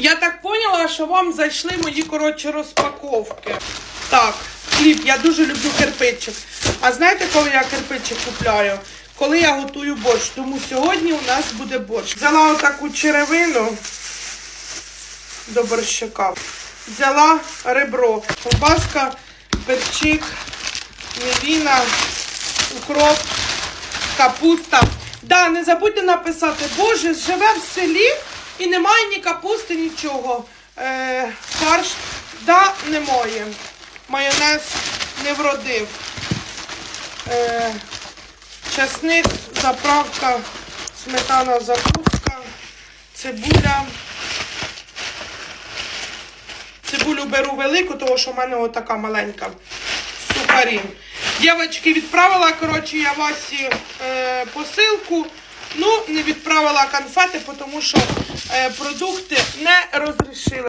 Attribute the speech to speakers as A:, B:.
A: Я так поняла, що вам зайшли мої коротше розпаковки. Так, хліб, я дуже люблю кирпичик. А знаєте, коли я кирпичик купляю? Коли я готую борщ. Тому сьогодні у нас буде борщ. Взяла отаку черевину до борщика. Взяла ребро, ковбаска, перчик, мівіна, укроп, капуста. Да, не забудьте написати, Боже, живе в селі і немає ні капусти, нічого. Е, фарш, да, немає. Майонез не вродив. Е, часник, заправка, сметана, закрутка, цибуля. Цибулю беру велику, тому що в мене отака маленька. Сухарі. Дівчатки, відправила, коротше, я Васі е, посилку. Ну, не відправила конфети, тому що е, продукти не розрішили.